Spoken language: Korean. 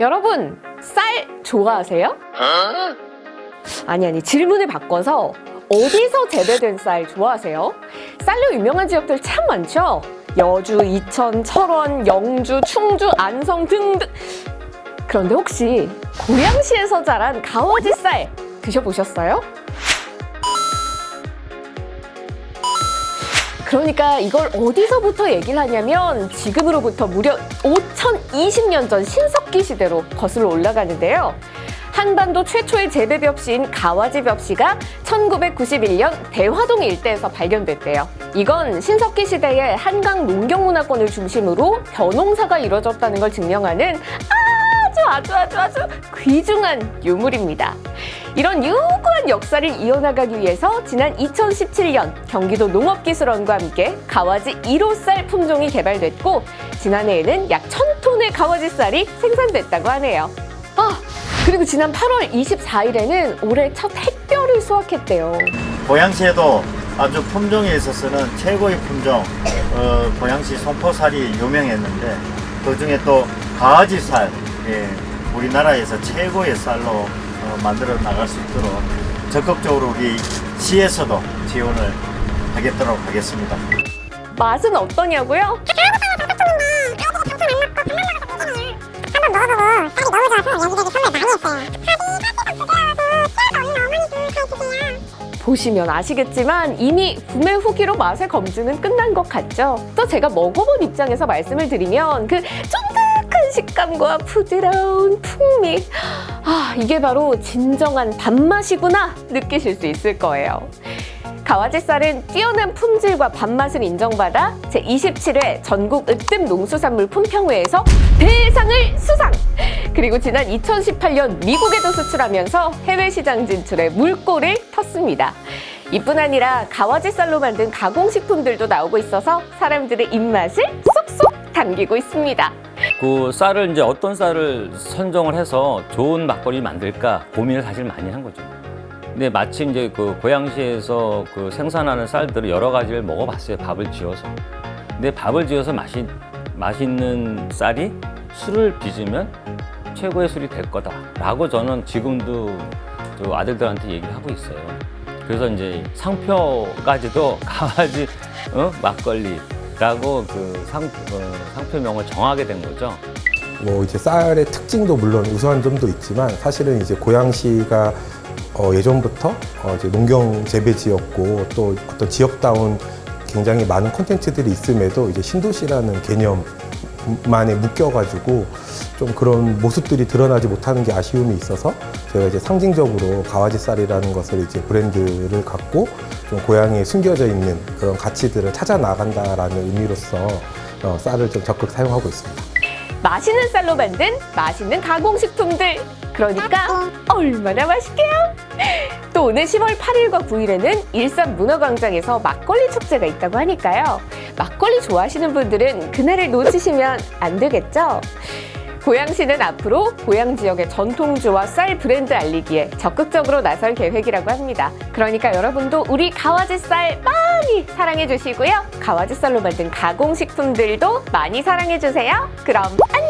여러분, 쌀 좋아하세요? 아니, 아니, 질문을 바꿔서 어디서 재배된 쌀 좋아하세요? 쌀로 유명한 지역들 참 많죠? 여주, 이천, 철원, 영주, 충주, 안성 등등. 그런데 혹시 고양시에서 자란 가와지 쌀 드셔보셨어요? 그러니까 이걸 어디서부터 얘기를 하냐면 지금으로부터 무려 5020년 전 신석기 시대로 거슬러 올라가는데요. 한반도 최초의 재배 벽시인 가와지 벽시가 1991년 대화동 일대에서 발견됐대요. 이건 신석기 시대에 한강 농경문화권을 중심으로 벼농사가 이루어졌다는 걸 증명하는 아주 아주 아주 아주 귀중한 유물입니다. 이런 유구한 역사를 이어나가기 위해서 지난 2017년 경기도 농업기술원과 함께 가와지 1호 쌀 품종이 개발됐고 지난해에는 약1000 가와지 쌀이 생산됐다고 하네요. 아, 그리고 지난 8월 24일에는 올해 첫 햇별을 수확했대요. 고양시에도 아주 품종에 있어서는 최고의 품종 어, 고양시 송포살이 유명했는데 그 중에 또 가지살 예, 우리나라에서 최고의 쌀로 어, 만들어 나갈 수 있도록 적극적으로 우리 시에서도 지원을 하겠도록 하겠습니다. 맛은 어떠냐고요? 좋아서 여기저기 선물 많이 했어요. 보시면 아시겠지만 이미 구매 후기로 맛의 검증은 끝난 것 같죠? 또 제가 먹어본 입장에서 말씀을 드리면 그 쫀득한 식감과 부드러운 풍미 아 이게 바로 진정한 밥맛이구나 느끼실 수 있을 거예요. 가와지 쌀은 뛰어난 품질과 밥맛을 인정받아 제27회 전국 으뜸 농수산물 품평회에서 대상을 수상! 그리고 지난 2018년 미국에도 수출하면서 해외 시장 진출에 물꼬를 텄습니다. 이뿐 아니라 가와지 쌀로 만든 가공식품들도 나오고 있어서 사람들의 입맛을 쏙쏙 당기고 있습니다. 그 쌀을 이제 어떤 쌀을 선정을 해서 좋은 막걸리 만들까 고민을 사실 많이 한 거죠. 근데 마치 이제 그 고양시에서 그 생산하는 쌀들을 여러 가지를 먹어봤어요. 밥을 지어서. 근데 밥을 지어서 맛이 맛있는 쌀이 술을 빚으면 최고의 술이 될 거다라고 저는 지금도 저 아들들한테 얘기를 하고 있어요. 그래서 이제 상표까지도 가지 어? 막걸리라고 그 상, 어, 상표명을 정하게 된 거죠. 뭐 이제 쌀의 특징도 물론 우수한 점도 있지만 사실은 이제 고양시가 어 예전부터 어 이제 농경 재배지였고 또 어떤 지역다운 굉장히 많은 콘텐츠들이 있음에도 이제 신도시라는 개념만에 묶여가지고 좀 그런 모습들이 드러나지 못하는 게 아쉬움이 있어서 저희가 이제 상징적으로 가와지 쌀이라는 것을 이제 브랜드를 갖고 좀 고향에 숨겨져 있는 그런 가치들을 찾아 나간다라는 의미로서 어, 쌀을 좀 적극 사용하고 있습니다. 맛있는 쌀로 만든 맛있는 가공식품들. 그러니까 얼마나 맛있게요? 또 오늘 10월 8일과 9일에는 일산 문화광장에서 막걸리 축제가 있다고 하니까요. 막걸리 좋아하시는 분들은 그날을 놓치시면 안 되겠죠? 고양시는 앞으로 고양 지역의 전통주와 쌀 브랜드 알리기에 적극적으로 나설 계획이라고 합니다. 그러니까 여러분도 우리 가와지 쌀 많이 사랑해 주시고요. 가와지 쌀로 만든 가공식품들도 많이 사랑해 주세요. 그럼 안녕!